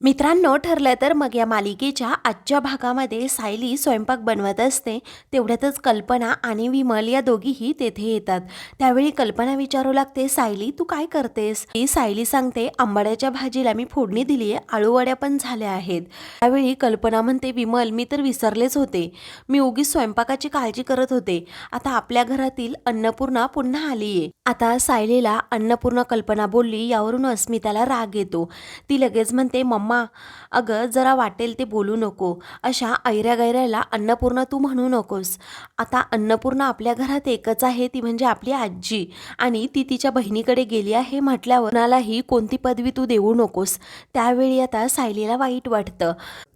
मित्रांनो ठरलं तर मग या मालिकेच्या आजच्या भागामध्ये सायली स्वयंपाक बनवत असते तेवढ्यातच कल्पना आणि विमल या दोघीही तेथे येतात. त्यावेळी कल्पना विचारू लागते सायली तू काय करतेस? ती सायली सांगते आंबाड्याच्या भाजीला मी फोडणी दिली आहे आळूवड्या पण झाल्या आहेत. त्यावेळी कल्पना म्हणते विमल मी तर विसरलेच होते. मी उगीच स्वयंपाकाची काळजी करत होते. आता आपल्या घरातील अन्नपूर्णा पुन्हा आलीये. आता सायलीला अन्नपूर्णा कल्पना बोलली यावरून अस्मिताला राग येतो. ती लगेच म्हणते मम्मा अगं जरा वाटेल ते बोलू नको. अशा ऐऱ्या गैऱ्याला अन्नपूर्णा तू म्हणू नकोस. आता अन्नपूर्णा आपल्या घरात एकच आहे ती म्हणजे आपली आजी. आणि ती तिच्या बहिणीकडे गेली आहे म्हटल्यावर कोणालाही कोणती पदवी तू देऊ नकोस. त्यावेळी आता सायलीला वाईट वाटतं.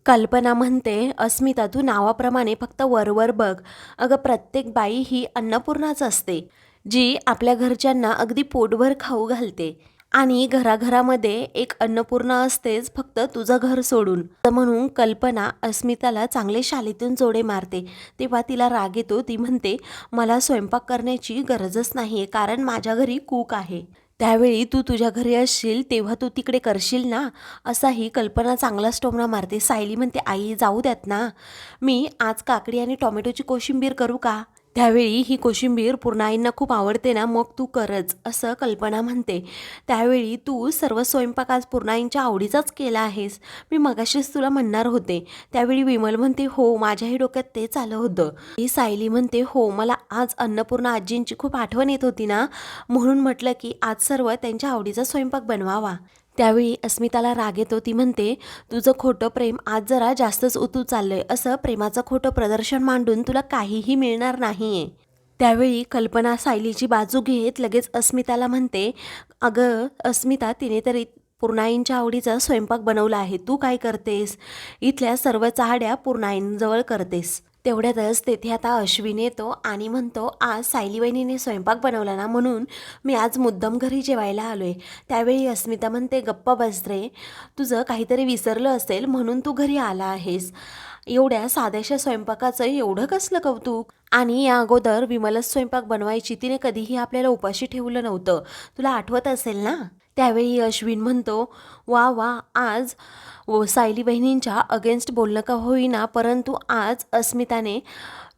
कल्पना म्हणते अस्मिता तू नावाप्रमाणे फक्त वरवर बघ. अगं प्रत्येक बाई ही अन्नपूर्णाच असते जी आपल्या घरच्यांना अगदी पोटभर खाऊ घालते. आणि घराघरामध्ये एक अन्नपूर्णा असतेच फक्त तुझं घर सोडून. तर म्हणून कल्पना अस्मिताला चांगले शालीतून जोडे मारते. तेव्हा तिला राग येतो. ती म्हणते मला स्वयंपाक करण्याची गरजच नाही कारण माझ्या घरी कूक आहे. त्यावेळी तू तुझ्या घरी असशील तेव्हा तू तिकडे करशील ना? असाही कल्पना चांगलाच टोमणा मारते. सायली म्हणते आई जाऊ द्यात ना. मी आज काकडी आणि टोमॅटोची कोशिंबीर करू का? त्यावेळी ही कोशिंबीर पूर्णाईंना खूप आवडते ना मग तू करच असं कल्पना म्हणते. त्यावेळी तू सर्व स्वयंपाक आज पूर्णाईंच्या आवडीचाच केला आहेस. मी मगाशीच तुला म्हणणार होते. त्यावेळी विमल म्हणते हो माझ्याही डोक्यात तेच आलं होतं. ही सायली म्हणते हो मला आज अन्नपूर्णा आजींची खूप आठवण येत होती ना म्हणून म्हटलं की आज सर्व त्यांच्या आवडीचा स्वयंपाक बनवावा. त्यावेळी अस्मिताला राग येतो. ती म्हणते तुझं खोटं प्रेम आज जरा जास्तच उतू चाललंय. असं प्रेमाचं खोटं प्रदर्शन मांडून तुला काहीही मिळणार नाहीये. त्यावेळी कल्पना सायलीची बाजू घेत लगेच अस्मिताला म्हणते अगं अस्मिता तिने तरी पूर्णाईंच्या आवडीचा स्वयंपाक बनवला आहे. तू काय करतेस? इथल्या सर्व चहाड्या पूर्णाईंजवळ करतेस. तेवढ्यातच तेथे आता अश्विन येतो आणि म्हणतो आज सायली वहिनीने स्वयंपाक बनवला ना म्हणून मी आज मुद्दम घरी जेवायला आलो आहे त्यावेळी अस्मिता म्हणते गप्पा बसरे तुझं काहीतरी विसरलं असेल म्हणून तू घरी आला आहेस. एवढ्या साध्याशा स्वयंपाकाचं एवढं कसलं कौतुक? आणि या अगोदर विमलच स्वयंपाक बनवायची तिने कधीही आपल्याला उपाशी ठेवलं नव्हतं. तुला आठवत असेल ना? त्यावेळी अश्विन म्हणतो वा वा आज व सायली बहिणींच्या अगेन्स्ट बोलणं का होईना परंतु आज अस्मिताने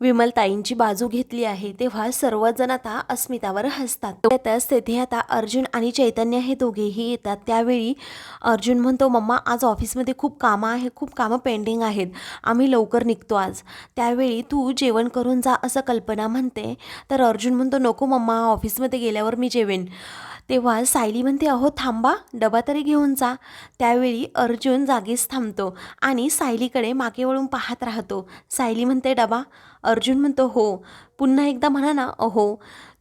विमलताईंची बाजू घेतली आहे. तेव्हा सर्वजण आता अस्मितावर हसतात. त्यातच तेथे आता अर्जुन आणि चैतन्य हे दोघेही येतात. त्यावेळी अर्जुन म्हणतो मम्मा आज ऑफिसमध्ये खूप कामं आहे खूप कामं पेंडिंग आहेत. आम्ही लवकर निघतो आज. त्यावेळी तू जेवण करून जा असं कल्पना म्हणते. तर अर्जुन म्हणतो नको मम्मा ऑफिसमध्ये गेल्यावर मी जेवेन. तेव्हा सायली म्हणते अहो थांबा डबा तरी घेऊन जा. त्यावेळी अर्जुन जागीच थांबतो आणि सायलीकडे मागे वळून पाहत राहतो. सायली म्हणते डबा. अर्जुन म्हणतो हो. पुन्हा एकदा म्हणा ना अहो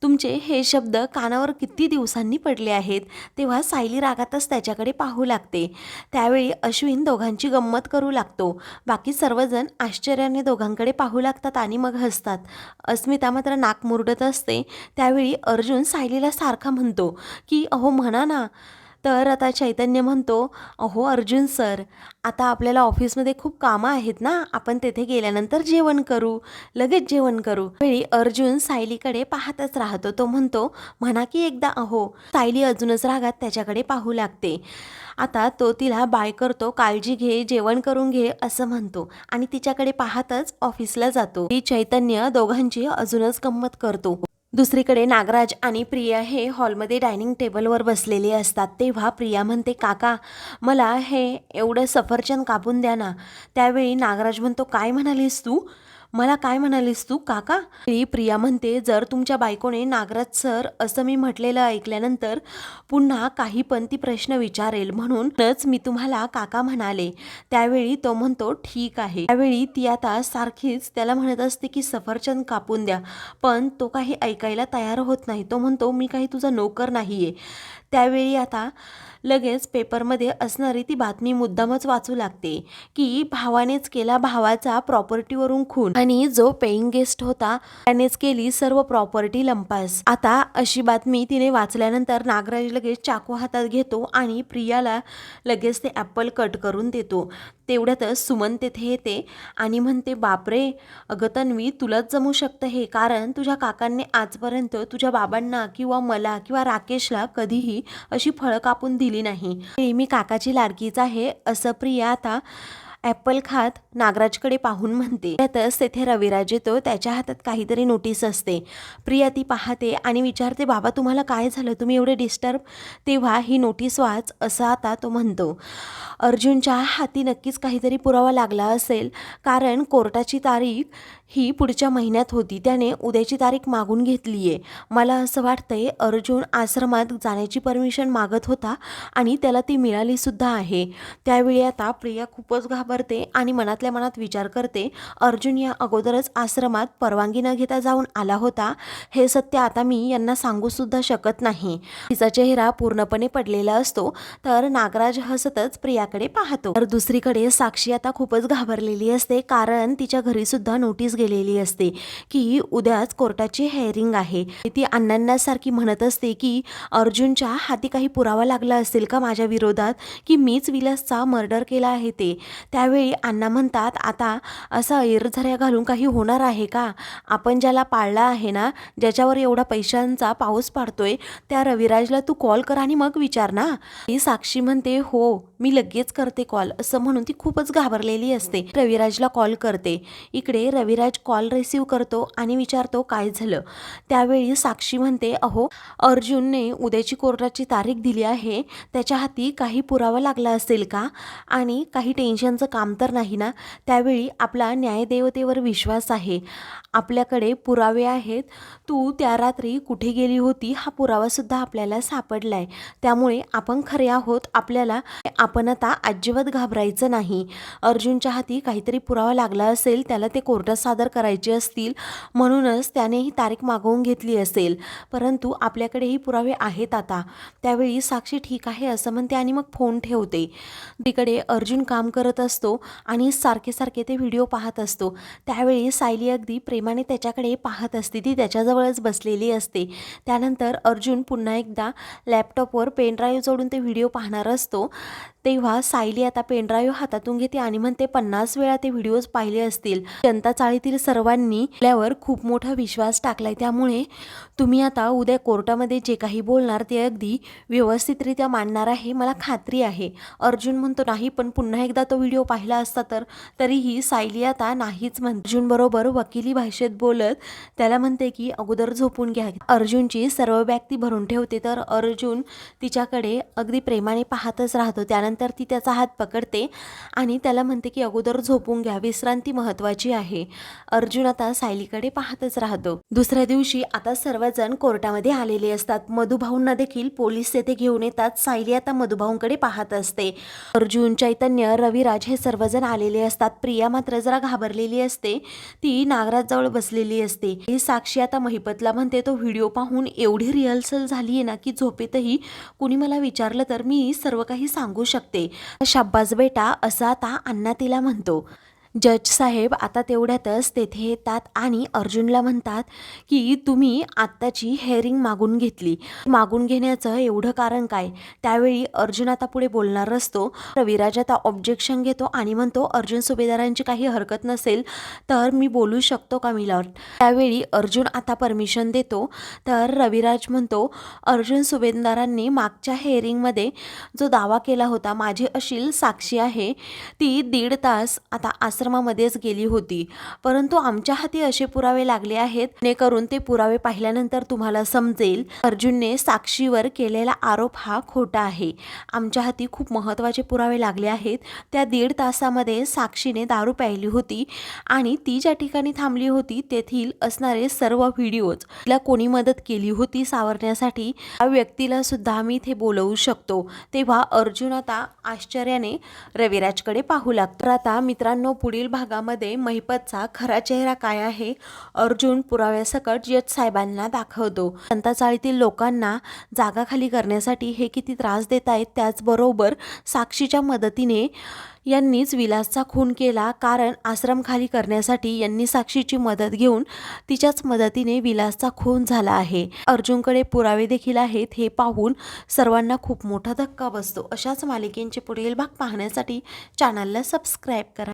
तुमचे हे शब्द कानावर किती दिवसांनी पडले आहेत तेव्हा सायली रागातच त्याच्याकडे पाहू लागते. त्यावेळी अश्विन दोघांची गंमत करू लागतो. बाकी सर्वजण आश्चर्याने दोघांकडे पाहू लागतात आणि मग हसतात. अस्मिता मात्र नाक मुरडत असते. त्यावेळी अर्जुन सायलीला सारखा म्हणतो की अहो म्हणा ना तर आता चैतन्य म्हणतो अहो अर्जुन सर आता आपल्याला ऑफिसमध्ये खूप कामं आहेत ना आपण तेथे गेल्यानंतर जेवण करू लगेच जेवण करू. वेळी अर्जुन सायलीकडे पाहतच राहतो. तो म्हणतो म्हणा की एकदा अहो सायली अजूनच रागात त्याच्याकडे पाहू लागते. आता तो तिला बाय करतो काळजी घे जेवण करून घे असं म्हणतो आणि तिच्याकडे पाहतच ऑफिसला जातो. ती चैतन्य दोघांची अजूनच गंमत करतो. दुसरीकडे नागराज आणि प्रिया हे हॉलमध्ये डायनिंग टेबलवर बसलेले असतात. तेव्हा प्रिया म्हणते काका मला हे एवढं सफरचंद कापून द्या ना. त्यावेळी नागराज म्हणतो काय म्हणालीस तू? मला काय म्हणालीस तू काका? मी प्रिया म्हणते जर तुमच्या बायकोने नागराज सर असं मी म्हटलेलं ऐकल्यानंतर पुन्हा काही पण ती प्रश्न विचारेल म्हणूनच मी तुम्हाला काका म्हणाले. त्यावेळी तो म्हणतो ठीक आहे. त्यावेळी ती आता सारखीच त्याला म्हणत असते की सफरचंद कापून द्या. पण तो काही ऐकायला तयार होत नाही. तो म्हणतो मी काही तुझा नोकर नाही आहे त्यावेळी आता लगेच पेपरमध्ये असणारी ती बातमी मुद्दामच वाचू लागते की भावानेच केला भावाचा प्रॉपर्टीवरून खून. आणि जो पेईंग गेस्ट होता त्यानेच केली सर्व प्रॉपर्टी लंपास. आता अशी बातमी तिने वाचल्यानंतर नागराज लगेच चाकू हातात घेतो आणि प्रियाला लगेच ते ॲपल कट करून देतो. तेवढ्यातच सुमन तेथे येते आणि म्हणते बापरे अगं तन्वी तुलाच जमू शकतं हे. कारण तुझ्या काकांनी आजपर्यंत तुझ्या बाबांना किंवा मला किंवा राकेशला कधीही अशी फळं कापून दिली नाही. मी काकाची लाडकीच आहे असं प्रिया आता ॲपल खात नागराजकडे पाहून म्हणते. त्यातच तेथे रविराज येतो. त्याच्या हातात काहीतरी नोटीस असते. प्रिया ती पाहते आणि विचारते बाबा तुम्हाला काय झालं? तुम्ही एवढे डिस्टर्ब तेव्हा ही नोटीस वाच असं आता तो म्हणतो. अर्जुनच्या हाती नक्कीच काहीतरी पुरावा लागला असेल. कारण कोर्टाची तारीख ही पुढच्या महिन्यात होती. त्याने उद्याची तारीख मागून घेतली आहे मला असं वाटतंय अर्जुन आश्रमात जाण्याची परमिशन मागत होता आणि त्याला ती मिळालीसुद्धा आहे. त्यावेळी आता प्रिया खूपच घाबरते आणि मनातल्या मनात विचार करते अर्जुन या अगोदरच आश्रमात परवानगी न घेता जाऊन आला होता. हे सत्य आता मी यांना सांगूसुद्धा शकत नाही. तिचा चेहरा पूर्णपणे पडलेला असतो तर नागराज हसतच प्रियाकडे पाहतो. तर दुसरीकडे साक्षी आता खूपच घाबरलेली असते कारण तिच्या घरीसुद्धा नोटीस गेलेली असते की उद्याच कोर्टाची हेअरिंग आहे. ती अण्णांसारखी म्हणत असते की अर्जुनच्या हाती काही पुरावा लागला असेल का माझ्या विरोधात? की मीच विलासचा मर्डर केला आहे ते? त्यावेळी अण्णा म्हणतात आता असा एरझऱ्या घालून काही होणार आहे का? आपण ज्याला पाळला आहे ना ज्याच्यावर एवढा पैशांचा पाऊस पाडतोय त्या रविराजला तू कॉल कर आणि मग विचार ना. ती साक्षी म्हणते हो मी लगेच करते कॉल असं म्हणून ती खूपच घाबरलेली असते. रविराजला कॉल करते. इकडे रविराज कॉल रिसीव करतो आणि विचारतो काय झालं. त्यावेळी साक्षी म्हणते अहो अर्जुनने उद्याची कोर्टाची तारीख दिली आहे. त्याच्या हाती काही पुरावा लागला असेल का? आणि काही टेन्शनचं काम तर नाही ना? त्यावेळी आपला न्यायदेवतेवर विश्वास आहे. आपल्याकडे पुरावे आहेत. तू त्या रात्री कुठे गेली होती? हा पुरावासुद्धा आपल्याला सापडला आहे त्यामुळे आपण खरे आहोत. आपल्याला आपण आता अजिबात घाबरायचं नाही. अर्जुनच्या हाती काहीतरी पुरावा लागला असेल त्याला ते कोर्टात सादर करायचे असतील म्हणूनच त्याने ही तारीख मागवून घेतली असेल. परंतु आपल्याकडेही पुरावे आहेत आता. त्यावेळी साक्षी ठीक आहे असं म्हणते आणि मग फोन ठेवते. तिकडे अर्जुन काम करत असतो आणि सारखे सारखे ते व्हिडिओ पाहत असतो. त्यावेळी सायली अगदी प्रेमाने त्याच्याकडे पाहत असते. ती त्याच्याजवळच बसलेली असते. त्यानंतर अर्जुन पुन्हा एकदा लॅपटॉपवर पेनड्राईव्ह जोडून ते व्हिडिओ पाहणार असतो. तेव्हा सायली आता पेनड्राईव्ह हातातून घेते आणि म्हणते पन्नास वेळा ते व्हिडिओज पाहिले असतील. जनता चाळीतील सर्वांनी आपल्यावर खूप मोठा विश्वास टाकलाय. त्यामुळे तुम्ही आता उद्या कोर्टामध्ये जे काही बोलणार ते अगदी व्यवस्थितरित्या मांडणार आहे. मला खात्री आहे. अर्जुन म्हणतो नाही पण पुन्हा एकदा तो व्हिडिओ पाहिला असता तर तरीही सायली आता नाहीच म्हण अर्जुन बरोबर वकिली भाषेत बोलत त्याला म्हणते की अगोदर झोपून घ्या. अर्जुनची सर्व बॅग ती भरून ठेवते तर अर्जुन तिच्याकडे अगदी प्रेमाने पाहतच राहतो. त्यानंतर ती त्याचा हात पकडते आणि त्याला म्हणते की अगोदर झोपून घ्या विश्रांती महत्त्वाची आहे. अर्जुन आता सायलीकडे पाहतच राहतो. दुसऱ्या दिवशी आता सर्वजण कोर्टामध्ये आलेले असतात. मधुभाऊंना देखील पोलीस तेथे घेऊन येतात. सायली आता मधुभाऊंकडे पाहत असते. अर्जुन चैतन्य रविराज हे सर्वजण आलेले असतात. प्रिया मात्र जरा घाबरलेली असते. ती नागराजजवळ बसलेली असते. ही साक्षी आता महिपतला म्हणते तो व्हिडिओ पाहून एवढी रिहर्सल झाली आहे ना की झोपेतही कुणी मला विचारलं तर मी सर्व काही सांगू शकते. शाब्बास बेटा असं आता अण्णा तिला म्हणतो. जज साहेब आता तेवढ्यातच तेथे येतात आणि अर्जुनला म्हणतात की तुम्ही आत्ताची हेअरिंग मागून घेतली. मागून घेण्याचं एवढं कारण काय? त्यावेळी अर्जुन आता पुढे बोलणार असतो. रविराज आता ऑब्जेक्शन घेतो आणि म्हणतो अर्जुन सुभेदारांची काही हरकत नसेल तर मी बोलू शकतो का मी लॉर्ड त्यावेळी अर्जुन आता परमिशन देतो. तर रविराज म्हणतो अर्जुन सुभेदारांनी मागच्या हेअरिंगमध्ये जो दावा केला होता माझी अशील साक्षी आहे. ती दीड तास आता आश्रमामध्येच गेली होती. परंतु आमच्या हाती असे पुरावे लागले आहेत. जेणेकरून ते पुरावे पाहिल्यानंतर तुम्हाला समजेल अर्जुनने साक्षीवर केलेला आरोप हा खोटा आहे. आमच्या हाती खूप महत्त्वाचे पुरावे लागले आहेत. त्या दीड तासामध्ये साक्षीने दारू प्यायली होती आणि ती ज्या ठिकाणी थांबली होती तेथील असणारे सर्व व्हिडिओज तिला कोणी मदत केली होती सावरण्यासाठी त्या व्यक्तीला सुद्धा आम्ही इथे बोलवू शकतो. तेव्हा अर्जुन आता आश्चर्याने रविराजकडे पाहू लागतो. तर आता मित्रांनो पुढे पुढील भागामध्ये महिपतचा खरा चेहरा काय आहे अर्जुन पुराव्यासकट जज साहेबांना दाखवतो. जनता चाळीतील लोकांना जागा खाली करण्यासाठी हे किती त्रास देत आहेत त्याचबरोबर साक्षीच्या मदतीने यांनीच विलासचा खून केला. कारण आश्रम खाली करण्यासाठी यांनी साक्षीची मदत घेऊन तिच्याच मदतीने विलासचा खून झाला आहे. अर्जुनकडे पुरावे देखील आहेत हे पाहून सर्वांना खूप मोठा धक्का बसतो. अशाच मालिकेंचे पुढील भाग पाहण्यासाठी चॅनलला सबस्क्राईब करा.